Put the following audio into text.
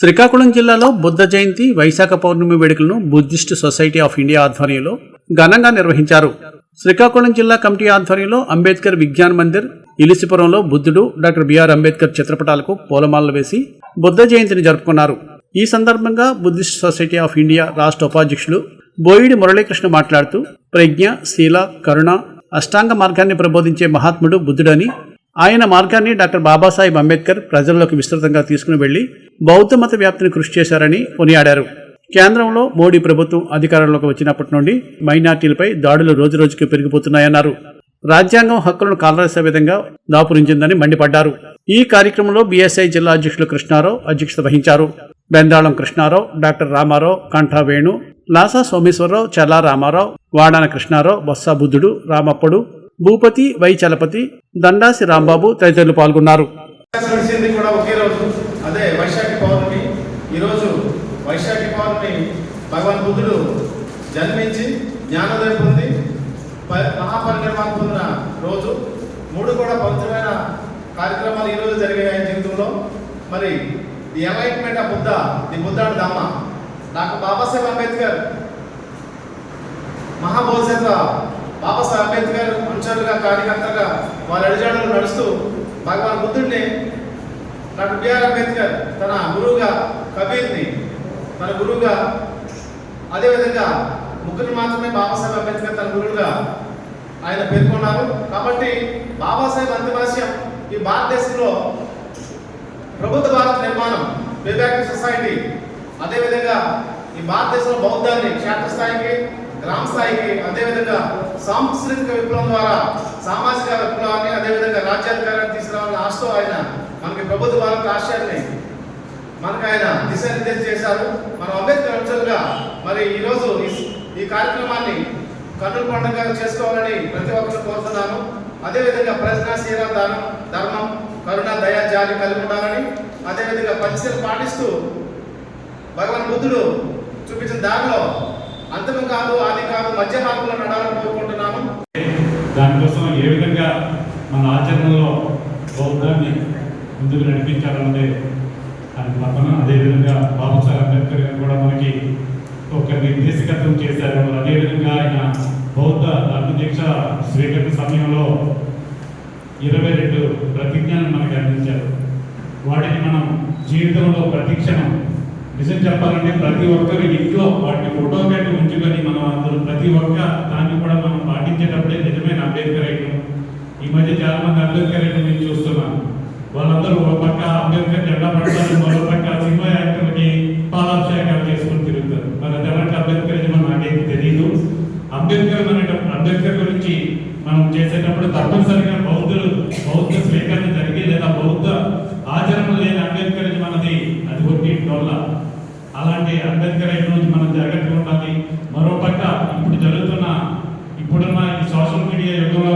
శ్రీకాకుళం జిల్లాలో బుద్ధ జయంతి వైశాఖ పౌర్ణమి వేడుకలను Buddhist society of India ఆధ్వర్యంలో ఘనంగా నిర్వహించారు. శ్రీకాకుళం జిల్లా కమిటీ ఆధ్వర్యంలో అంబేద్కర్ విజ్ఞాన్ మందిర్ ఇలిసిపురంలో బుద్ధుడు డాక్టర్ బిఆర్ అంబేద్కర్ చిత్రపటాలకు పూలమాలలు వేసి బుద్ధ జయంతిని జరుపుకున్నారు. ఈ సందర్భంగా బుద్ధిస్ట్ సొసైటీ ఆఫ్ ఇండియా రాష్ట్ర ఉపాధ్యక్షులు బోయిడి మురళీకృష్ణ మాట్లాడుతూ ప్రజ్ఞ శీల కరుణ అష్టాంగ మార్గాన్ని ప్రబోధించే మహాత్ముడు బుద్ధుడని ఆయన మార్గాన్ని డాక్టర్ బాబాసాహెబ్ అంబేద్కర్ ప్రజల్లోకి విస్తృతంగా తీసుకుని వెళ్ళి బౌద్ధ మత వ్యాప్తిని కృషి చేశారని కొనియాడారు. కేంద్రంలో మోడీ ప్రభుత్వం అధికారంలోకి వచ్చినప్పటి నుండి మైనార్టీలపై దాడులు రోజురోజుకి పెరిగిపోతున్నాయన్నారు. రాజ్యాంగం హక్కులను కాలరాసే విధంగా దాపురించిందని మండిపడ్డారు. ఈ కార్యక్రమంలో బీఎస్ఐ జిల్లా అధ్యక్షులు కృష్ణారావు అధ్యక్షత వహించారు. బెందాళం కృష్ణారావు డాక్టర్ రామారావు కంఠా వేణు లాసా సోమేశ్వరరావు చల్లా రామారావు వాడాన కృష్ణారావు బొత్స బుద్ధుడు రామప్పుడు భూపతి వై చలపతి దండాసి రాంబాబు తదితరులు పాల్గొన్నారు. కూడా ఒకే రోజు. అదే వైశాఖి పౌర్ణమి. ఈరోజు వైశాఖి పౌర్ణమి భగవాన్ బుద్ధుడు జన్మించి జ్ఞానోదయం పొంది ప- మహాపరినిర్వాణం పొందిన రోజు. మూడు కూడా పవిత్రమైన కార్యక్రమాలు ఈరోజు జరిగాయి ఆయన జీవితంలో. మరి the enlightenment of Buddha the బుద్ధాడు Dhamma doctor Babasaheb Ambedkar మహాబోధిసేత బాబాసాహెబ్ అంబేద్కర్ అనుచరులుగా కార్యకర్తగా వారి అడిజాడలు నడుస్తూ భగవాన్ బుద్ధుడిని డాక్టర్ బిఆర్ అంబేద్కర్ తన గురువుగా కబీర్ని తన గురువుగా అదేవిధంగా ముగ్గురు మాత్రమే బాబాసాహెబ్ అంబేద్కర్ తన గురువుగా ఆయన పేర్కొన్నారు. కాబట్టి బాబాసాహెబ్ అంతిమాశయం ఈ భారతదేశంలో ప్రభుత్వ భారత నిర్మాణం పేబ్యాక్ సొసైటీ అదేవిధంగా ఈ భారతదేశంలో బౌద్ధాన్ని క్షేత్రస్థాయికి గ్రామ స్థాయికి అదేవిధంగా సాంస్కృతిక విప్లవం ద్వారా సామాజిక విప్లవాన్ని అదేవిధంగా రాజ్యాధికారాన్ని తీసుకురావాలని ఆశతో ఆయన మనకి ప్రభుత్వ భారత ఆశయాన్ని మనకు ఆయన దిశానిర్దేశం చేశారు. మనం అంబేద్కర్ అంశంగా మరి ఈరోజు ఈ- కార్యక్రమాన్ని కన్నుల పండుగ చేసుకోవాలని ప్రతి ఒక్కరు కోరుతున్నాను. అదేవిధంగా ప్రజల శీల దానం ధర్మం కరుణ దయ జాలి కలిగి ఉండాలని అదేవిధంగా పంచశీల పాటిస్తూ భగవాన్ బుద్ధుడు చూపించిన దారిలో అంతము కాదు అది కాదు మధ్య భాగంలో నడాలని కోరుకుంటున్నాను దానికోసం ఏ విధంగా మన ఆచరణలో బౌద్ధాన్ని ముందుకు నడిపించాలన్నదే ఆయన తపన అదేవిధంగా బాబాసాహెబ్ అంబేద్కర్ గారు కూడా మనకి ఒక నిర్దేశకత్వం చేశారు. అదేవిధంగా ఆయన బౌద్ధ ధర్మదీక్ష స్వీకరణ సమయంలో ఇరవై రెండు ప్రతిజ్ఞలను మనకి అందించారు. వాటిని మనం జీవితంలో ప్రతిక్షణం నిజం చెప్పాలంటే ప్రతి ఒక్కరు ఇంట్లో వాటిని ఫోటో పెట్టి ఉంచుకొని మనం అందరూ ప్రతి ఒక్క దాన్ని కూడా మనం పాటించేటప్పుడే నిజమైన అంబేద్కర్ అయిన ఈ మధ్య చాలా మంది అంబేద్కర్ అయిన నేను చూస్తున్నాను. వాళ్ళందరూ ఒక పక్క అంబేద్కర్ జెండా పడతారు మరో పక్క సినిమా యాక్టర్కి పాలాభిషేకాలు చేసుకుని తిరుగుతారు. మరి అది ఎలాంటి మనం నాకైతే తెలియదు అంబేద్కర్ అనేటప్పుడు అంబేద్కర్ గురించి మనం చేసేటప్పుడు తప్పనిసరిగా అలాంటి అంబేద్కర్ రోజు మనం జరగట్టు మరో మరోపక్క ఇప్పుడు జరుగుతున్న ఇప్పుడున్న ఈ సోషల్ మీడియా యుగంలో